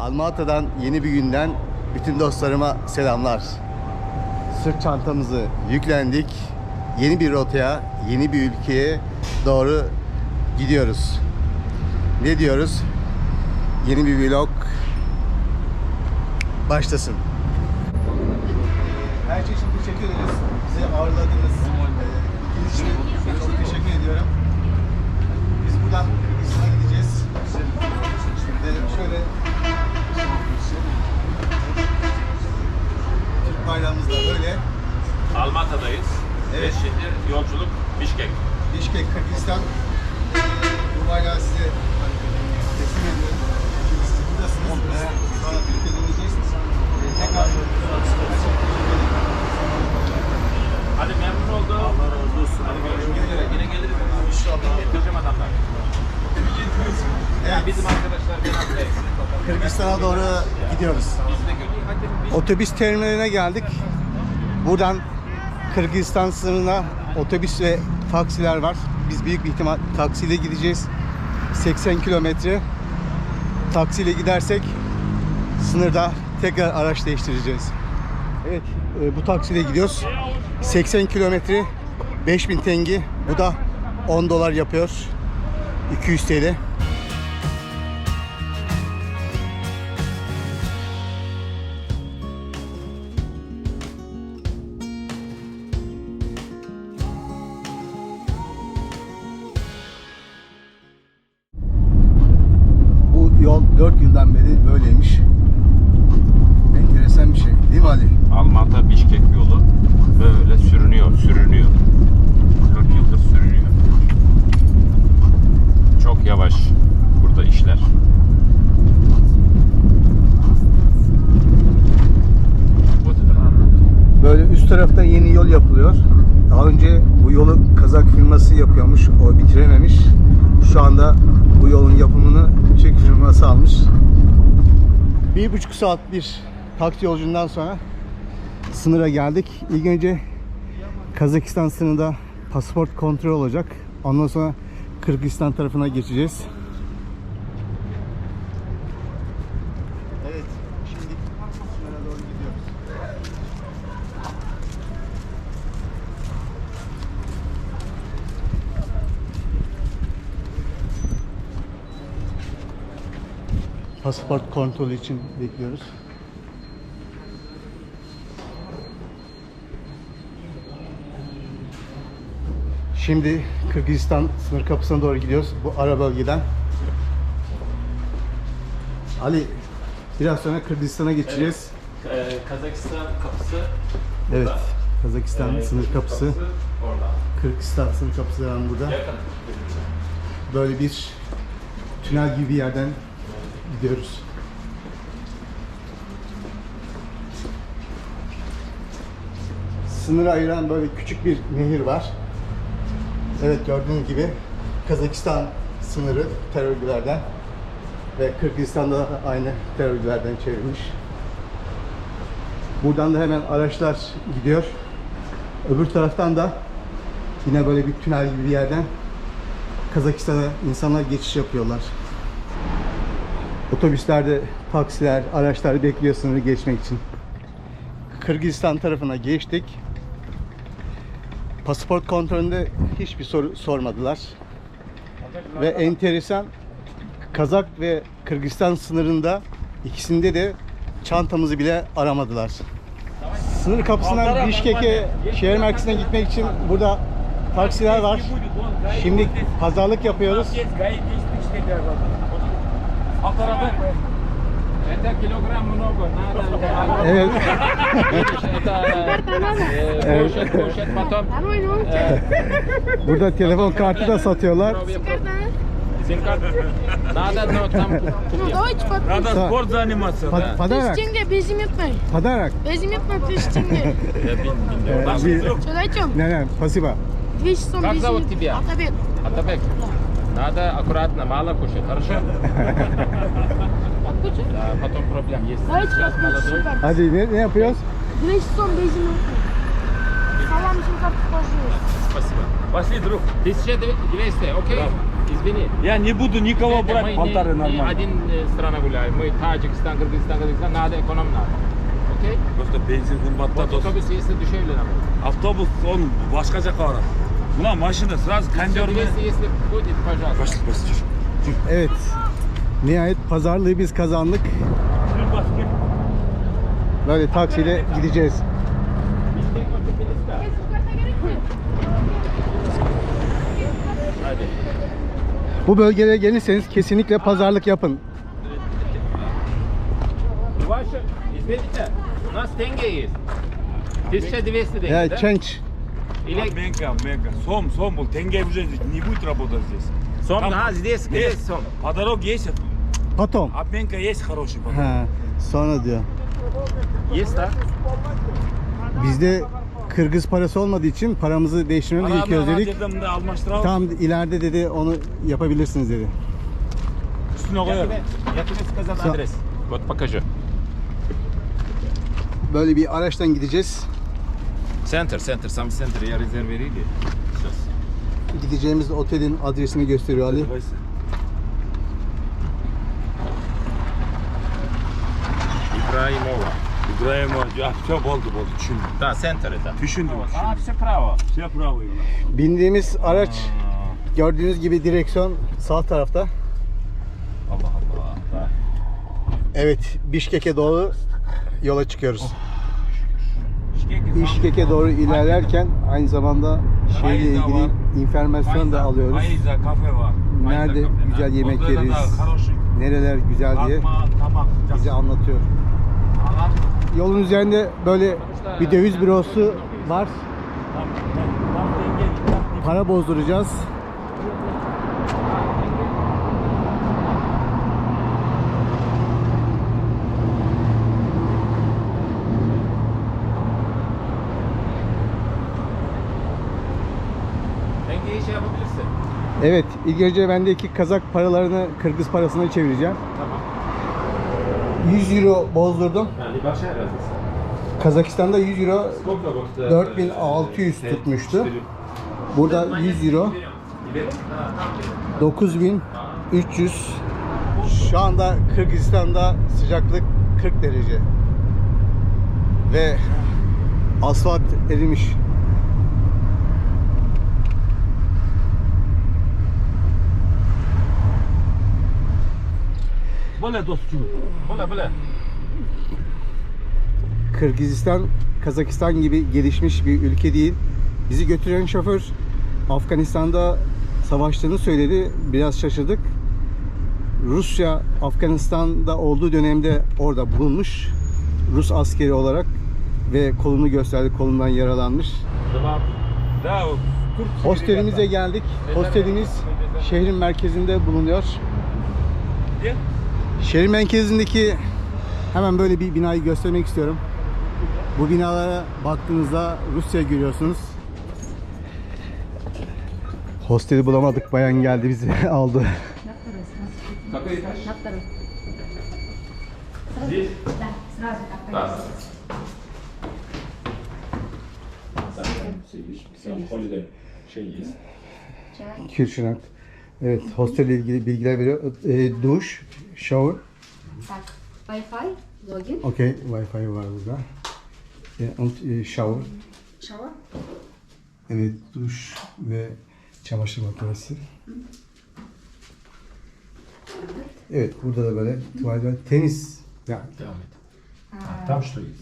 Almata'dan yeni bir günden bütün dostlarıma selamlar. Sırt çantamızı yüklendik. Yeni bir rotaya, yeni bir ülkeye doğru gidiyoruz. Ne diyoruz? Yeni bir vlog başlasın. Her şey için teşekkür ederiz. Bizi ağırladınız. İkiniz için çok teşekkür ediyorum. Biz buradan Kırgızistan'a gideceğiz. Şimdi şöyle Türk bayrağımız da böyle. Almata'dayız. Evet. Evet. şehir yolculuk Bişkek. Bişkek, Kırgızistan. Bu bayrağı size teslim ediyorum. Siz buradasınız. Sonra Türkiye'ye döneceğiz. Tekrar Hadi memnun oldum. Allah razı olsun. Hadi görüşmek üzere. Yine geliriz. İnşallah. Getireceğim adamlar. Evet, Bizim arkadaşlar bir hafta eksik. Kırgızistan'a doğru gidiyoruz. Otobüs terminaline geldik. Buradan Kırgızistan sınırına otobüs ve taksiler var. Biz büyük bir ihtimal taksiyle gideceğiz. 80 kilometre. Taksiyle gidersek sınırda tekrar araç değiştireceğiz. Evet, e, bu taksiyle gidiyoruz. 80 kilometre 5000 tengi. Bu da 10 dolar yapıyor. 200 TL. Yıldan beri böyleymiş. Enteresan bir şey. Değil mi Ali? Almata Bişkek yolu böyle sürünüyor, sürünüyor. 4 yıldır sürünüyor. Çok yavaş burada işler. Böyle üst tarafta yeni yol yapılıyor. Daha önce bu yolu Kazak firması yapıyormuş. O bitirememiş. Şu anda bu yolun yapımını Türk firması almış. Bir buçuk saat bir taksi yolculuğundan sonra sınıra geldik. İlk önce Kazakistan sınırında pasaport kontrol olacak. Ondan sonra Kırgızistan tarafına geçeceğiz. Pasaport kontrolü için bekliyoruz. Şimdi Kırgızistan sınır kapısına doğru gidiyoruz. Bu ara bölgeden. Ali biraz sonra Kırgızistan'a geçeceğiz. Ee, Kazakistan kapısı Evet. burada. Kazakistan Ee, sınır kapısı. orada. Kırgızistan sınır kapısı hemen burada. Yakın. Böyle bir tünel gibi bir yerden gidiyoruz. Sınırı ayıran böyle küçük bir nehir var. Evet gördüğünüz gibi Kazakistan sınırı terörcülerden ve Kırgızistan'da da aynı terörcülerden çevrilmiş. Buradan da hemen araçlar gidiyor. Öbür taraftan da yine böyle bir tünel gibi bir yerden Kazakistan'a insanlar geçiş yapıyorlar. Otobüslerde taksiler, araçlar bekliyor sınırı geçmek için. Kırgızistan tarafına geçtik. Pasaport kontrolünde hiçbir soru sormadılar. Ve enteresan Kazak ve Kırgızistan sınırında ikisinde de çantamızı bile aramadılar. Sınır kapısından Bişkek'e şehir merkezine gitmek için burada taksiler var. Şimdi pazarlık yapıyoruz. Это килограмм много, надо. Evet. Это э, кушать, кушать, потом Нормально, э, Burada telefon kartı da satıyorlar. сим-карта. Надо, но там Ну, давайте по Надо Да. спорт заниматься, Pa- да. padarak. тенге безлимитный. Padarak. Безлимитный 200 тенге. Ee, bir, Что дайте? ne ne pasiba. 200 сом Как зовут безлимит. тебя? Атабек. Атабек, надо аккуратно, мало кушать, хорошо? Откуда? Да, потом проблем есть. Давайте Сейчас по 200 молодой. сим-карты. Hadi ne, ne yapıyoruz? 200 сом безлимитный. Салам сим-карту тоже есть. Спасибо. Пошли, друг. 1200, окей? Извини. Я не буду никого Мы брать не- полторы не нормально. один э, страна гуляем. Мы Таджикистан, Кыргызстан, Кыргызстан. Надо эконом надо. Окей? Просто бензин кымбаттап Вот автобус если дешевле нам. автобус он башка жаққа барады мына машина сразу кондерный 200 если будет, пожалуйста. Пошли, пошли, жүр. Evet. Nihayet pazarlığı biz kazandık. Жүр, бас, кел. Böyle taksiyle gideceğiz. Hadi. Bu bölgelere gelirseniz kesinlikle pazarlık yapın. Ваши, извините, у нас тенге есть. 1200 тенге, Ya да? change. Или Менка, менка. Сом, сом был. Тенге уже не будет работать здесь. сом, Там а, здесь, здесь Есть. сом. По дороге есть. Patom. Обменка есть хороший. потом. Ha, sonra diyor. Есть, да? Bizde Kırgız parası olmadığı için paramızı değiştirmemiz gerekiyor Арамда dedik. жерде мында алмаштырабыз. Tam ileride dedi onu yapabilirsiniz dedi. Üstüne Я koyalım. тебе, я тебе сказал Всё. адрес. Вот покажу. Böyle bir araçtan gideceğiz. Центр, центр, сам центр, я резервировали. Сейчас. Gideceğimiz otelin adresini gösteriyor Ali. Давайся. Ибраимова. Играем. А, все, болды, болды. Түшүндүм. Да, центр это. Түшүндүм. А, все право. Все правы. Bindiğimiz araç gördüğünüz gibi direksiyon sağ tarafta. Allah Allah. Да. Evet, Bişkek'e doğru yola çıkıyoruz. Bişkek'e doğru ilerlerken aynı zamanda şeyle ilgili informasyon da alıyoruz. Nerede güzel yemek yeriz, nereler güzel diye bize anlatıyor. Yolun üzerinde böyle bir döviz bürosu var. Para bozduracağız. Evet, ilk önce bendeki kazak paralarını Kırgız parasına çevireceğim. Tamam. 100 euro bozdurdum. Yani başa herhalde. Kazakistan'da 100 euro 4600 tutmuştu. Burada 100 euro 9300. Şu anda Kırgızistan'da sıcaklık 40 derece. Ve asfalt erimiş. Böyle dostçu. Böyle böyle. Kırgızistan, Kazakistan gibi gelişmiş bir ülke değil. Bizi götüren şoför Afganistan'da savaştığını söyledi. Biraz şaşırdık. Rusya Afganistan'da olduğu dönemde orada bulunmuş. Rus askeri olarak ve kolunu gösterdi. Kolundan yaralanmış. Hostelimize geldik. Hostelimiz şehrin merkezinde bulunuyor. Где? Şehir merkezindeki hemen böyle bir binayı göstermek istiyorum. Bu binalara baktığınızda Rusya görüyorsunuz. Hosteli bulamadık. Bayan geldi bizi aldı. Какой этаж? На второй. Здесь? Да, сразу как Да. повесить. Holiday şey есть. Чай. Kürşünak. Evet, hostelle ilgili bilgiler veriyor. E, duş, shower. Так, Wi-Fi, логин, Okey, Wi-Fi var burada. E, und, e, shower. шауэр. Evet, duş ve çamaşır makinesi. Evet, burada da böyle tuvalet var. Tenis. Ya, Там это. А, Там что есть?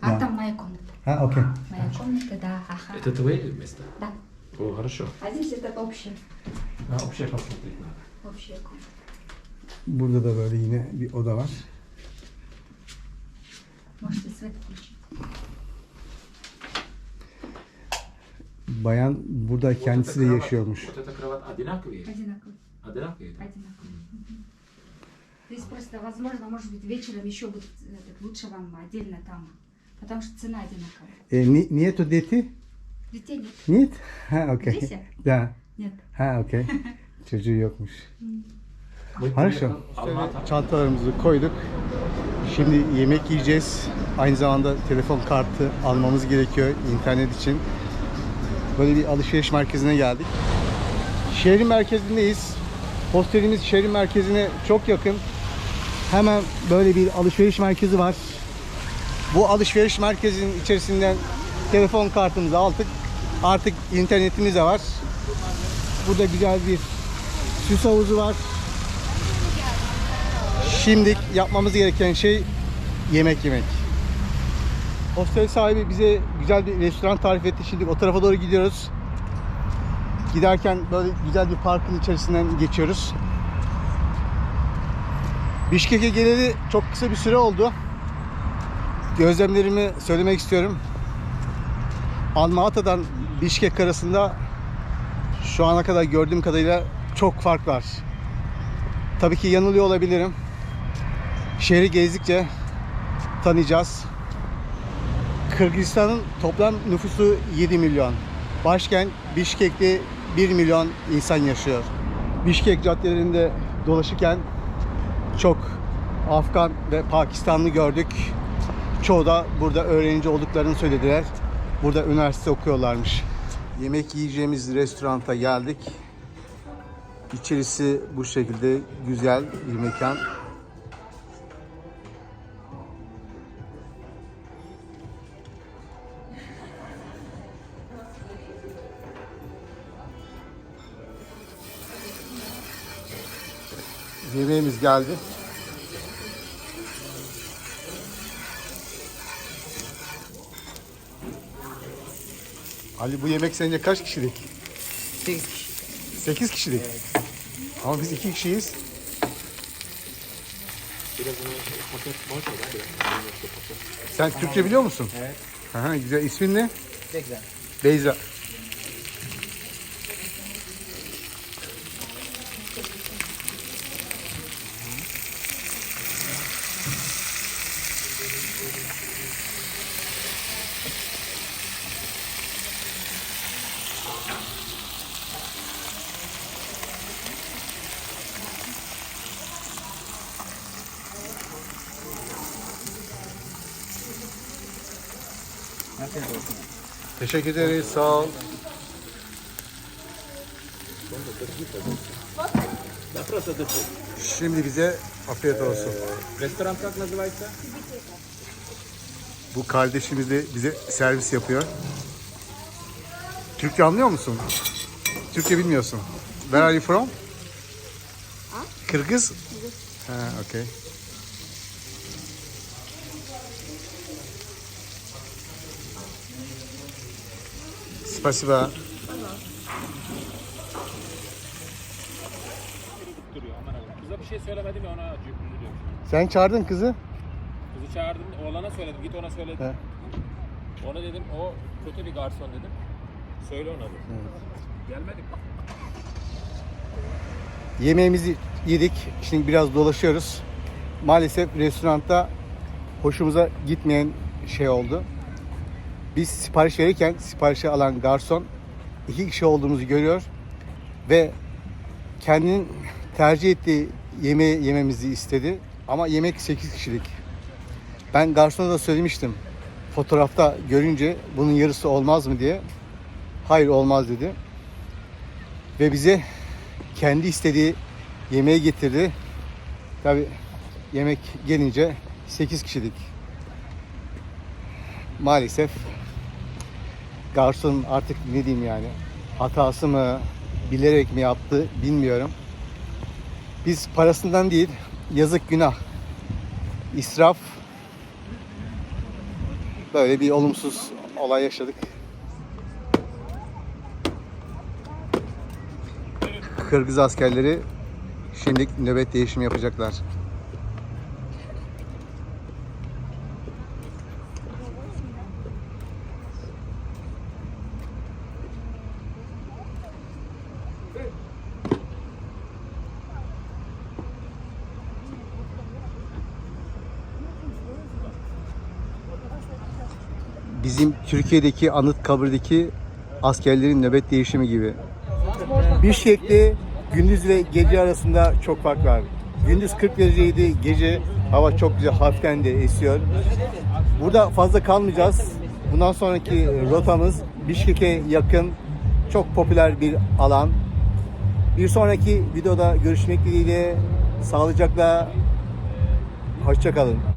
а Да. там моя комната. ha okey. Моя комната, да, ага. Это твои места? Да. О, хорошо. А здесь это общая, А, вообще посмотреть надо. общая комната. Burada da böyle yine bir oda var. Можете свет включить. Bayan burada kendisi de yaşıyormuş. Вот эта кровать одинаковые? Одинаково, Одинаковые? да? одинаково. Мгм. Здесь просто, возможно, может быть, вечером еще будет этот, лучше вам отдельно там, потому что цена одинаковая. E, ni, niyet o deti? Детей нет. Niyet? Ha okey. Здесь я? Ya. Yok. Ha okey. Çocuğu yokmuş. Harika. Çantalarımızı koyduk. Şimdi yemek yiyeceğiz. Aynı zamanda telefon kartı almamız gerekiyor internet için. Böyle bir alışveriş merkezine geldik. Şehrin merkezindeyiz. Hostelimiz şehrin merkezine çok yakın. Hemen böyle bir alışveriş merkezi var. Bu alışveriş merkezinin içerisinden telefon kartımızı aldık. Artık internetimiz de var. Burada güzel bir süs havuzu var. Şimdi yapmamız gereken şey yemek yemek. Hostel sahibi bize güzel bir restoran tarif etti. Şimdi o tarafa doğru gidiyoruz. Giderken böyle güzel bir parkın içerisinden geçiyoruz. Bişkek'e geleli çok kısa bir süre oldu. Gözlemlerimi söylemek istiyorum. Almata'dan Bişkek arasında şu ana kadar gördüğüm kadarıyla çok fark var. Tabii ki yanılıyor olabilirim. Şehri gezdikçe tanıyacağız. Kırgızistan'ın toplam nüfusu 7 milyon. Başkent Bişkek'te 1 milyon insan yaşıyor. Bişkek caddelerinde dolaşırken çok Afgan ve Pakistanlı gördük. Çoğu da burada öğrenci olduklarını söylediler. Burada üniversite okuyorlarmış. Yemek yiyeceğimiz restoranta geldik. İçerisi bu şekilde güzel bir mekan. Yemeğimiz geldi. Ali bu yemek sence kaç kişilik? 8 kişi. 8 kişilik. Ama biz 2 kişiyiz. Sen Türkçe biliyor musun? Evet. Aha, güzel. İsmin ne? Beyza. Beyza. Teşekkür ederiz. Sağ ol. Şimdi bize afiyet olsun. Restoran как называется? Bu kardeşimiz de bize servis yapıyor. Türkçe anlıyor musun? Türkçe bilmiyorsun. Where are you from? Kırgız? Ha, okay. Спасибо. Duruyor aman Allah'ım. Kıza bir şey söylemedim ya ona acıyor. üzülüyorum. Sen çağırdın kızı. Kızı çağırdım oğlana söyledim git ona söyle dedim. He. Ona dedim o kötü bir garson dedim. Söyle ona dedim. Gelmedik. Yemeğimizi yedik. Şimdi biraz dolaşıyoruz. Maalesef restoranda hoşumuza gitmeyen şey oldu. Biz sipariş verirken siparişi alan garson iki kişi olduğumuzu görüyor ve kendinin tercih ettiği yemeği yememizi istedi. Ama yemek 8 kişilik. Ben garsona da söylemiştim. Fotoğrafta görünce bunun yarısı olmaz mı diye. Hayır olmaz dedi. Ve bize kendi istediği yemeği getirdi. Tabi yemek gelince 8 kişilik. Maalesef garson artık ne diyeyim yani hatası mı bilerek mi yaptı bilmiyorum. Biz parasından değil yazık günah israf böyle bir olumsuz olay yaşadık. Kırgız askerleri şimdi nöbet değişimi yapacaklar. Bizim Türkiye'deki anıt kabirdeki askerlerin nöbet değişimi gibi. Bişkek'te gündüz ve gece arasında çok fark var. Gündüz 40 dereceydi, gece hava çok güzel hafiften de esiyor. Burada fazla kalmayacağız. Bundan sonraki rotamız Bişkek'e yakın çok popüler bir alan. Bir sonraki videoda görüşmek dileğiyle sağlıcakla hoşça kalın.